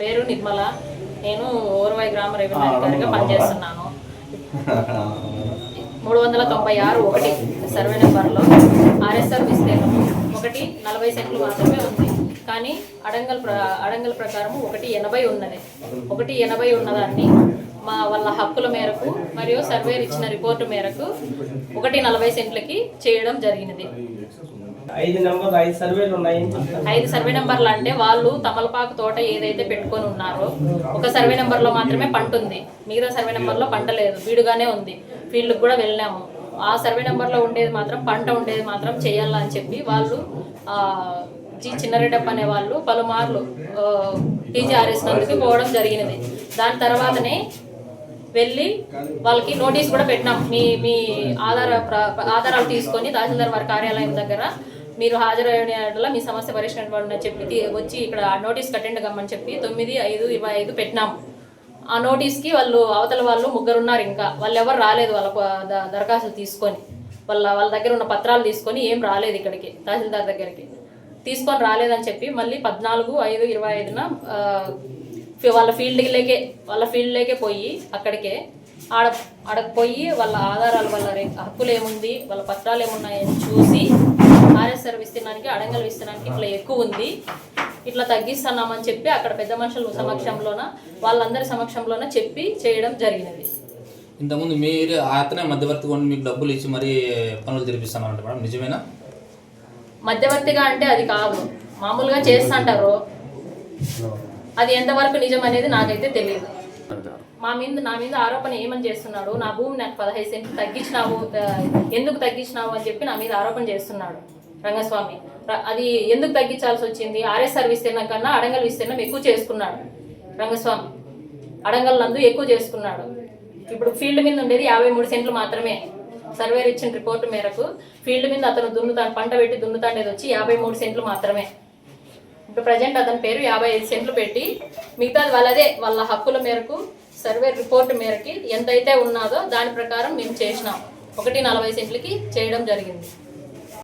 పేరు నిర్మల. నేను ఓరవాయి గ్రామ రెవెన్యూ అధికారిగా పనిచేస్తున్నాను. మూడు వందల తొంభై ఆరు ఒకటి సర్వే నెంబర్లో. ఆర్ఎస్ఆర్ విస్తీర్ణం ఒకటి నలభై సెంట్లు మాత్రమే ఉంది. కానీ అడంగల్ ప్ర అడంగల్ ప్రకారం ఒకటి ఎనభై ఉన్నది. ఒకటి ఎనభై ఉన్నదాన్ని మా వాళ్ళ హక్కుల మేరకు మరియు సర్వేర్ ఇచ్చిన రిపోర్టు మేరకు ఒకటి నలభై సెంట్లకి చేయడం జరిగినది. ఐదు నెంబర్ ఐదు సర్వేలు ఉన్నాయి. ఐదు సర్వే నెంబర్లు అంటే వాళ్ళు తమలపాకు తోట ఏదైతే పెట్టుకొని ఉన్నారో ఒక సర్వే నెంబర్లో మాత్రమే పంట ఉంది. మిగతా సర్వే నెంబర్లో పంట లేదు. వీడుగానే ఉంది. ఫీల్డ్కి కూడా వెళ్ళాము ఆ సర్వే నెంబర్లో ఉండేది మాత్రం పంట ఉండేది మాత్రం చేయాలా అని చెప్పి వాళ్ళు ఆ, జి చిన్నారెడ్డప్ప అనే వాళ్ళు పలుమార్లు టీజీఆర్ఎస్ నందుకు పోవడం జరిగినది. దాని తర్వాతనే వెళ్ళి వాళ్ళకి నోటీస్ కూడా పెట్టినాం. మీ మీ ఆధార ప్ర- ఆధారాలు తీసుకొని తహసీల్దార్ వారి కార్యాలయం దగ్గర మీరు హాజరయ్యేలా మీ సమస్య పరిష్కరించబడిన చెప్పి వచ్చి ఇక్కడ నోటీస్ అటెండ్ కమ్మని చెప్పి తొమ్మిది ఐదు ఇరవై ఐదు పెట్టినాం. ఆ నోటీస్కి వాళ్ళు అవతల వాళ్ళు ముగ్గురు ఉన్నారు ఇంకా. వాళ్ళు ఎవరు రాలేదు వాళ్ళ ద- దరఖాస్తులు తీసుకొని. వాళ్ళ వాళ్ళ దగ్గర ఉన్న పత్రాలు తీసుకొని ఏం రాలేదు ఇక్కడికి తహసీల్దార్ దగ్గరికి. తీసుకొని రాలేదని చెప్పి మళ్ళీ పద్నాలుగు ఐదు ఇరవై ఐదున వాళ్ళ ఫీల్డ్కి వాళ్ళ వాళ్ళ ఫీల్డ్లోకే పోయి అక్కడికే ఆడ ఆడకు పోయి వాళ్ళ ఆధారాలు వాళ్ళ రే- హక్కులు ఏముంది వాళ్ళ పత్రాలు ఏమున్నాయని చూసి ఆర్ఎస్ఆర్ విస్తీర్ణానికి అడంగల్ విస్తీర్ణానికి ఇట్లా ఎక్కువ ఉంది. ఇట్లా తగ్గిస్తున్నామని చెప్పి అక్కడ పెద్ద మనుషుల సమక్షంలోన వాళ్ళందరి సమక్షంలోన చెప్పి చేయడం జరిగినది. ఇంతకుముందు మీరు అతనే మధ్యవర్తి కొని మీకు డబ్బులు ఇచ్చి మరీ పనులు జరిపిస్తున్నారంట మేడం. నిజమేనా? మధ్యవర్తిగా అంటే అది కాదు. మామూలుగా చేస్తుంటారు అది ఎంతవరకు నిజం అనేది నాకైతే తెలియదు. మా మీద నా మీద ఆరోపణ ఏమని చేస్తున్నాడు? నా భూమి నాకు పదహైదు సెంట్లు తగ్గించినావు ఎందుకు తగ్గించినావు అని చెప్పి నా మీద ఆరోపణ చేస్తున్నాడు రంగస్వామి. అది ఎందుకు తగ్గించాల్సి వచ్చింది? ఆర్ఎస్ఆర్ విస్తీర్ణం కన్నా అడంగల్ విస్తీర్ణం ఎక్కువ చేసుకున్నాడు రంగస్వామి. అడంగల్ నందు ఎక్కువ చేసుకున్నాడు. ఇప్పుడు ఫీల్డ్ మీద ఉండేది యాభై మూడు సెంట్లు మాత్రమే. సర్వేర్ ఇచ్చిన రిపోర్టు మేరకు ఫీల్డ్ మీద అతను దున్నుతా పంట పెట్టి దున్నుతాండేది వచ్చి యాభై మూడు సెంట్లు మాత్రమే. ఇప్పుడు ప్రజెంట్ అతని పేరు యాభై ఐదు సెంట్లు పెట్టి మిగతాది వాళ్ళదే వాళ్ళ హక్కుల మేరకు సర్వే రిపోర్ట్ మేరకి ఎంతైతే ఉన్నాదో దాని ప్రకారం మేము చేసినాం. ఒకటి నలభై సెంట్లకి చేయడం జరిగింది.